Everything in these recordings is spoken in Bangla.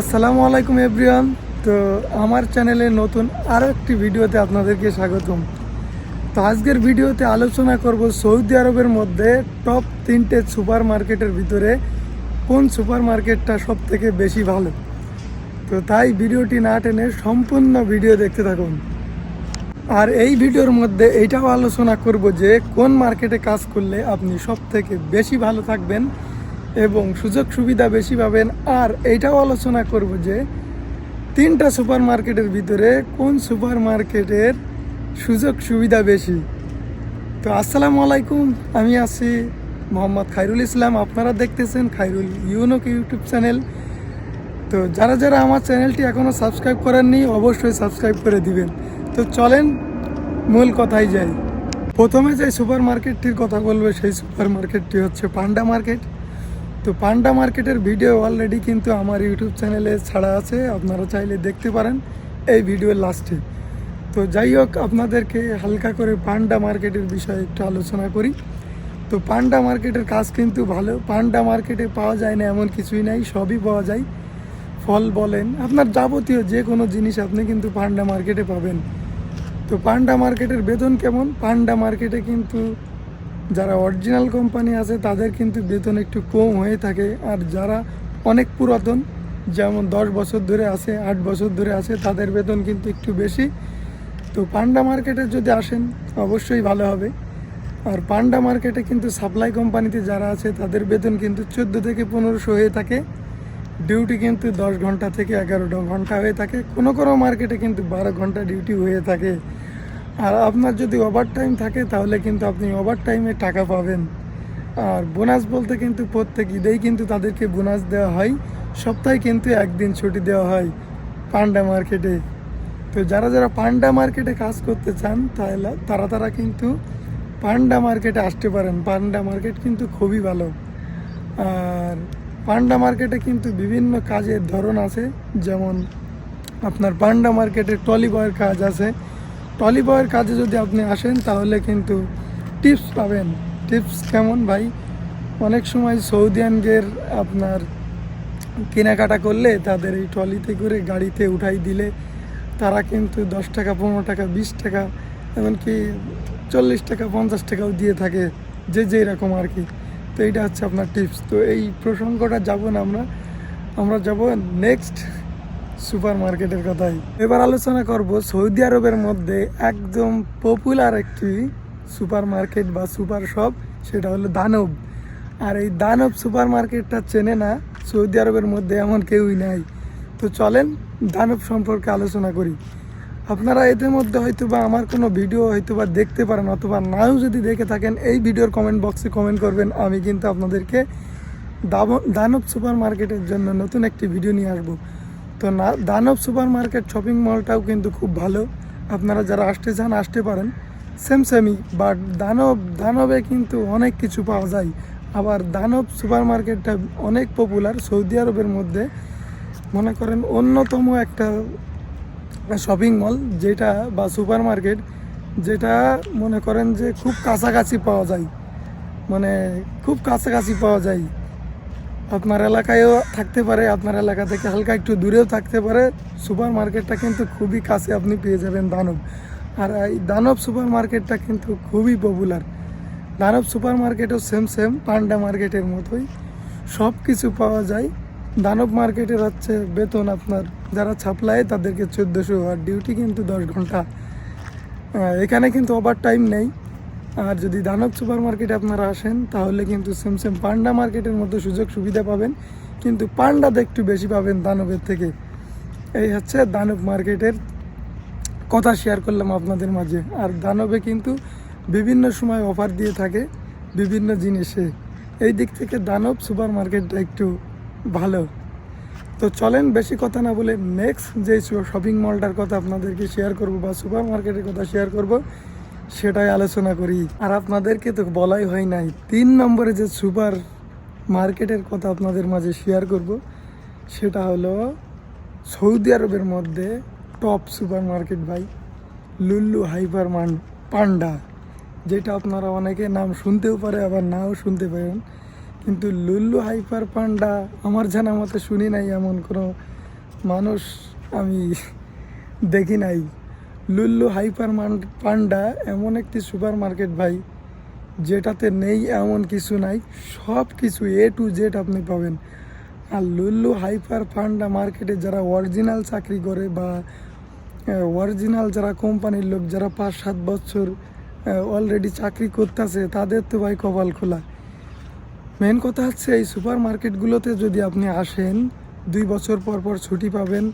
আসসালামু আলাইকুম এভরিওয়ান। তো আমার চ্যানেলে নতুন আরও একটি ভিডিওতে আপনাদেরকে স্বাগতম। তো আজকের ভিডিওতে আলোচনা করব সৌদি আরবের মধ্যে টপ তিনটে সুপার মার্কেটের ভিতরে কোন সুপার মার্কেটটা সব থেকে বেশি ভালো। তো তাই ভিডিওটি না টেনে সম্পূর্ণ ভিডিও দেখতে থাকুন। আর এই ভিডিওর মধ্যে এইটাও আলোচনা করব যে কোন মার্কেটে কাজ করলে আপনি সব থেকে বেশি ভালো থাকবেন এবং সুযোগ সুবিধা বেশি পাবেন। আর এইটাও আলোচনা করব যে, তিনটা সুপার মার্কেটের ভিতরে কোন সুপার মার্কেটের সুযোগ সুবিধা বেশি? তো আসসালামু আলাইকুম, আমি আছি মোহাম্মদ খাইরুল ইসলাম। আপনারা দেখতেছেন খাইরুল ইউনোক ইউটিউব চ্যানেল। তো যারা যারা আমার চ্যানেলটি এখনও সাবস্ক্রাইব করেননি, অবশ্যই সাবস্ক্রাইব করে দিবেন। তো চলেন মূল কথাই যাই। প্রথমে যে সুপার মার্কেটটির কথা বলব, সেই সুপার মার্কেটটি হচ্ছে পান্ডা মার্কেট। তো পান্ডা মার্কেটের ভিডিও অলরেডি কিন্তু আমার ইউটিউব চ্যানেলে ছাড়া আছে, আপনারা চাইলে দেখতে পারেন এই ভিডিওর লাস্টে তো যাই হোক, আপনাদেরকে হালকা করে পান্ডা মার্কেটের বিষয়ে একটু আলোচনা করি। তো পান্ডা মার্কেটের কাজ কিন্তু ভালো, পান্ডা মার্কেটে পাওয়া যায় না এমন কিছুই নাই, সবই পাওয়া যায়। ফল বলেন, আপনার যাবতীয় যে কোনো জিনিস আপনি কিন্তু পান্ডা মার্কেটে পাবেন। তো পান্ডা মার্কেটের বেতন কেমন? পান্ডা মার্কেটে কিন্তু যারা অরিজিনাল কোম্পানি আছে, তাদের কিন্তু বেতন একটু কম হয়ে থাকে। আর যারা অনেক পুরাতন, যেমন দশ বছর ধরে আছে, আট বছর ধরে আছে, তাদের বেতন কিন্তু একটু বেশি। তো পান্ডা মার্কেটে যদি আসেন, অবশ্যই ভালো হবে। আর পান্ডা মার্কেটে কিন্তু সাপ্লাই কোম্পানিতে যারা আছে, তাদের বেতন কিন্তু চোদ্দ থেকে পনেরোশো হয়ে থাকে। ডিউটি কিন্তু দশ ঘণ্টা থেকে এগারো ঘণ্টা হয়ে থাকে। কোনো কোনো মার্কেটে কিন্তু বারো ঘণ্টা ডিউটি হয়ে থাকে। আর আপনার যদি ওভার টাইম থাকে, তাহলে কিন্তু আপনি ওভার টাইমে টাকা পাবেন। আর বোনাস বলতে কিন্তু প্রত্যেক ঈদেই কিন্তু তাদেরকে বোনাস দেওয়া হয়। সপ্তাহে কিন্তু একদিন ছুটি দেওয়া হয় পান্ডা মার্কেটে। তো যারা যারা পান্ডা মার্কেটে কাজ করতে চান, তাহলে তারা তারা কিন্তু পান্ডা মার্কেটে আসতে পারেন। পান্ডা মার্কেট কিন্তু খুবই ভালো। আর পান্ডা মার্কেটে কিন্তু বিভিন্ন কাজের ধরন আছে। যেমন আপনার পান্ডা মার্কেটে টলি বয়ের কাজ আছে। টলি বয়ের কাজে যদি আপনি আসেন, তাহলে কিন্তু টিপস পাবেন। টিপস কেমন ভাই? অনেক সময় সৌদিয়ানদের আপনার কেনাকাটা করলে তাদের এই ট্রলিতে করে গাড়িতে উঠাই দিলে তারা কিন্তু দশ টাকা, পনেরো টাকা, বিশ টাকা, এমনকি চল্লিশ টাকা, পঞ্চাশ টাকাও দিয়ে থাকে, যে যেই রকম আর কি। তো এইটা হচ্ছে আপনার টিপস। তো এই প্রসঙ্গটা যাব না আমরা। আমরা যাব নেক্সট সুপার মার্কেটের কথাই। এবার আলোচনা করব সৌদি আরবের মধ্যে একদম পপুলার একটি সুপার মার্কেট বা সুপার শপ, সেটা হলো দানব। আর এই দানব সুপার মার্কেটটা চেনে না, সৌদি আরবের মধ্যে এমন কেউই নাই। তো চলেন দানব সম্পর্কে আলোচনা করি। আপনারা এদের মধ্যে হয়তো বা আমার কোনো ভিডিও হয়তো বা দেখতে পারেন, অথবা নাও যদি দেখে থাকেন, এই ভিডিওর কমেন্ট বক্সে কমেন্ট করবেন। আমি কিন্তু আপনাদেরকে দানব সুপার মার্কেটের জন্য নতুন একটি ভিডিও নিয়ে আসব। তো না, দানব সুপার মার্কেট শপিং মলটাও কিন্তু খুব ভালো। আপনারা যারা আসতে চান, আসতে পারেন। সেম সেমই বাট দানব, দানবে কিন্তু অনেক কিছু পাওয়া যায়। আবার দানব সুপার মার্কেটটা অনেক পপুলার সৌদি আরবের মধ্যে। মনে করেন অন্যতম একটা শপিং মল যেটা বা সুপার মার্কেট যেটা মনে করেন যে খুব কাছাকাছি পাওয়া যায়। মানে খুব কাছাকাছি পাওয়া যায়। আপনার এলাকায়ও থাকতে পারে, আপনার এলাকা থেকে হালকা একটু দূরেও থাকতে পারে। সুপার মার্কেটটা কিন্তু খুবই কাছে আপনি পেয়ে যাবেন দানব। আর এই দানব সুপার মার্কেটটা কিন্তু খুবই পপুলার দানব সুপার মার্কেটও সেম সেম পান্ডা মার্কেটের মতোই। সব কিছু পাওয়া যায়। দানব মার্কেটের হচ্ছে বেতন আপনার, যারা ছাপলায় তাদেরকে চোদ্দোশো আর ডিউটি কিন্তু দশ ঘণ্টা। এখানে কিন্তু ওভার টাইম নেই। আর যদি দানব সুপার মার্কেটে আপনারা আসেন, তাহলে কিন্তু সেম সেম পান্ডা মার্কেটের মতো সুযোগ সুবিধা পাবেন। কিন্তু পান্ডাতে একটু বেশি পাবেন দানবের থেকে। এই হচ্ছে দানব মার্কেটের কথা শেয়ার করলাম আপনাদের মাঝে। আর দানবে কিন্তু বিভিন্ন সময় অফার দিয়ে থাকে বিভিন্ন জিনিসে। এই দিক থেকে দানব সুপার মার্কেটটা একটু ভালো। তো চলেন বেশি কথা না বলে নেক্সট যে শপিং মলটার কথা আপনাদেরকে শেয়ার করব বা সুপার মার্কেটের কথা শেয়ার করব সেটাই আলোচনা করি। আর আপনাদেরকে তো বলাই হয় নাই, তিন নম্বরে যে সুপার মার্কেটের কথা আপনাদের মাঝে শেয়ার করব, সেটা হলো সৌদি আরবের মধ্যে টপ সুপার মার্কেট ভাই লুল্লু হাইপার মান পান্ডা, যেটা আপনারা অনেকে নাম শুনতেও পারে, আবার নাও শুনতে পারেন। কিন্তু লুল্লু হাইপার পান্ডা আমার জানা মতে শুনি নাই, এমন কোনো মানুষ আমি দেখি নাই। লুল্লু হাইপার পান্ডা এমন একটি সুপার মার্কেট ভাই, যেটাতে নেই এমন কিছু নাই, সব কিছু এ টু জেড আপনি পাবেন। আর লুল্লু হাইপার পান্ডা মার্কেটে যারা অরিজিনাল চাকরি করে বা অরিজিনাল যারা কোম্পানির লোক, যারা পাঁচ সাত বছর অলরেডি চাকরি করতেছে, তাদের তো ভাই কপাল খোলা। মেন কথা হচ্ছে এই সুপার মার্কেটগুলোতে যদি আপনি আসেন, দুই বছর পর পর ছুটি পাবেন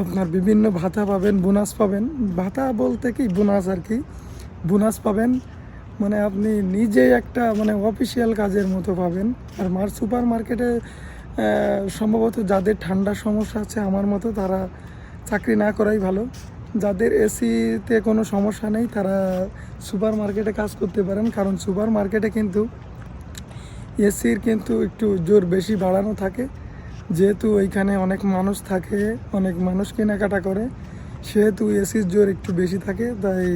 আপনার বিভিন্ন ভাতা পাবেন বোনাস পাবেন। ভাতা বলতে কি বোনাস আর কি? বোনাস পাবেন মানে আপনি নিজে একটা মানে অফিসিয়াল কাজের মতো পাবেন। আর মার সুপার মার্কেটে সম্ভবত যাদের ঠান্ডার সমস্যা আছে আমার মতো তারা চাকরি না করাই ভালো। যাদের এসিতে কোনো সমস্যা নেই তারা সুপার মার্কেটে কাজ করতে পারেন। কারণ সুপার মার্কেটে কিন্তু এসির কিন্তু একটু জোর বেশি বাড়ানো থাকে। যেহেতু ওইখানে অনেক মানুষ থাকে, অনেক মানুষ কেনাকাটা করে, সেহেতু এসির জোর একটু বেশি থাকে, তাই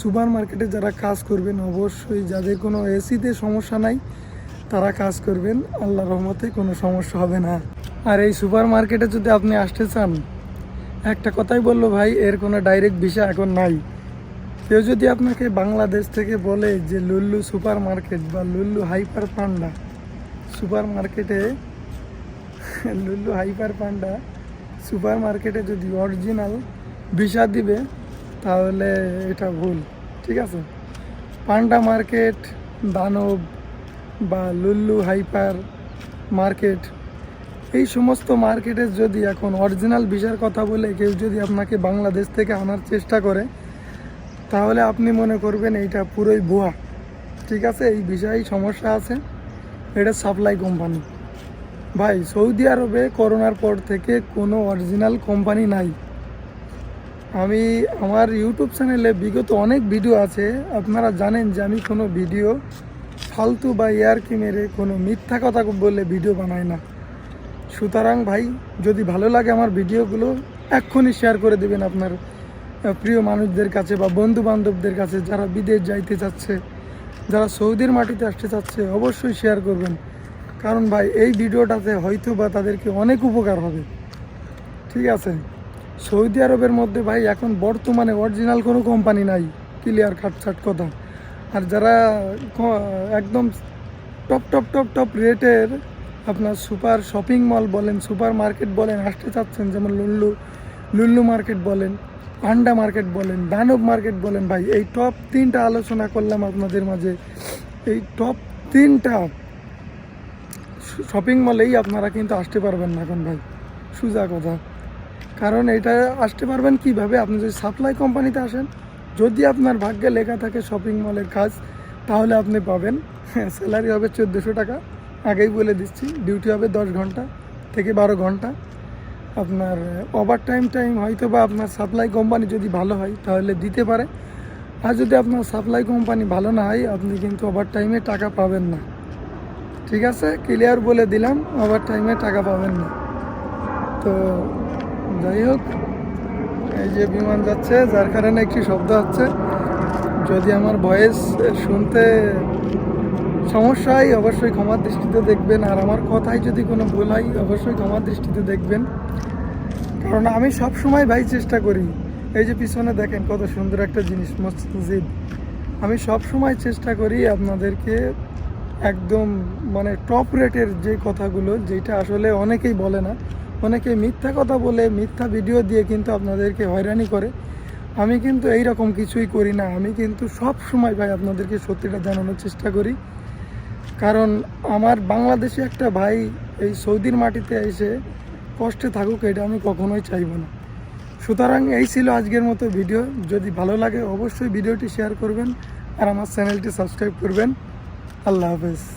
সুপার মার্কেটে যারা কাজ করবেন, অবশ্যই যাদের কোনো এসিতে সমস্যা নাই, তারা কাজ করবেন আল্লাহ রহমতে কোনো সমস্যা হবে না। আর এই সুপার মার্কেটে যদি আপনি আসতে চান, একটা কথাই বলল ভাই, এর কোনো ডাইরেক্ট ভিসা এখন নাই। কেউ যদি আপনাকে বাংলাদেশ থেকে বলে যে, লুল্লু সুপার মার্কেট বা লুল্লু হাইপার পান্ডা সুপার মার্কেটে লুল্লু হাইপার পান্ডা সুপার মার্কেটে যদি অরিজিনাল ভিসা দিবে, তাহলে এটা ভুল, ঠিক আছে? পান্ডা মার্কেট, দানব বা লুল্লু হাইপার মার্কেট, এই সমস্ত মার্কেটে যদি এখন অরিজিনাল ভিসার কথা বলে কেউ যদি আপনাকে বাংলাদেশ থেকে আনার চেষ্টা করে, তাহলে আপনি মনে করবেন এইটা পুরোই ভুয়া, ঠিক আছে? এই বিষয়ে সমস্যা আছে, এটা সাপ্লাই কোম্পানি ভাই, সৌদি আরবে করোনার পর থেকে কোনো অরিজিনাল কোম্পানি নাই। আমি আমার ইউটিউব চ্যানেলে বিগত অনেক ভিডিও আছে। আপনারা জানেন যে আমি কোনো ভিডিও ফালতু বা ইয়ারকি মেরে কোনো মিথ্যা কথা বলে ভিডিও বানাই না। সুতরাং ভাই, যদি ভালো লাগে আমার ভিডিওগুলো এক্ষুনি শেয়ার করে দেবেন আপনার প্রিয় মানুষদের কাছে বা বন্ধু বান্ধবদের কাছে যারা বিদেশ যাইতে চাচ্ছে, যারা সৌদির মাটিতে আসতে চাচ্ছে, অবশ্যই শেয়ার করবেন। কারণ ভাই, এই ভিডিওটাতে হয়তো বা তাদেরকে অনেক উপকার হবে। ঠিক আছে? সৌদি আরবের মধ্যে ভাই, এখন বর্তমানে অরিজিনাল কোনো কোম্পানি নাই ক্লিয়ার খাটছাট কথা। আর যারা একদম টপ টপ টপ টপ রেটের আপনার সুপার শপিং মল বলেন সুপার মার্কেট বলেন, আসতে চাচ্ছেন, যেমন লুল্লু লুল্লু মার্কেট বলেন, পান্ডা মার্কেট বলেন, দানব মার্কেট বলেন, ভাই, এই টপ তিনটা আলোচনা করলাম আপনাদের মাঝে। এই টপ তিনটা শপিং মলেই আপনারা কিন্তু আসতে পারবেন না এখন ভাই। সুজা কথা। কারণ এটা আসতে পারবেন কীভাবে? আপনি যদি সাপ্লাই কোম্পানিতে আসেন, যদি আপনার ভাগ্যে লেখা থাকে শপিং মলের কাজ, তাহলে আপনি পাবেন। স্যালারি হবে চোদ্দোশো টাকা। আগেই বলে দিচ্ছি ডিউটি হবে দশ ঘণ্টা থেকে বারো ঘণ্টা। আপনার ওভার টাইম টাইম হয়তো বা আপনার সাপ্লাই কোম্পানি যদি ভালো হয়, তাহলে দিতে পারে। আর যদি আপনার সাপ্লাই কোম্পানি ভালো না হয়, আপনি কিন্তু ওভার টাইমে টাকা পাবেন না। ঠিক আছে? ক্লিয়ার বলে দিলাম ওভার টাইমে টাকা পাবেন না। তো যাই হোক, এই যে বিমান যাচ্ছে, যার কারণে একটি শব্দ হচ্ছে। যদি আমার ভয়েস শুনতে সমস্যা হয়, অবশ্যই ক্ষমার দৃষ্টিতে দেখবেন। আর আমার কথায় যদি কোনো ভুল হয়, অবশ্যই ক্ষমার দৃষ্টিতে দেখবেন। কারণ আমি সব সময় ভাই চেষ্টা করি। এই যে পিছনে দেখেন, কত সুন্দর একটা জিনিস, মসজিদ। আমি সব সময় চেষ্টা করি আপনাদেরকে একদম মানে টপ রেটের যে কথাগুলো, যেটা আসলে অনেকেই বলে না, অনেকে মিথ্যা কথা বলে, মিথ্যা ভিডিও দিয়ে কিন্তু আপনাদেরকে হয়রানি করে। আমি কিন্তু এই রকম কিছুই করি না। আমি কিন্তু সব সময় ভাই আপনাদেরকে সত্যিটা জানানোর চেষ্টা করি। কারণ আমার বাংলাদেশে একটা ভাই এই সৌদির মাটিতে এসে কষ্টে থাকুক, এটা আমি কখনোই চাইব না। সুতরাং এই ছিল আজকের মতো ভিডিও যদি ভালো লাগে, অবশ্যই ভিডিওটি শেয়ার করবেন আর আমার চ্যানেলটি সাবস্ক্রাইব করবেন। আল্লাহ হাফেজ।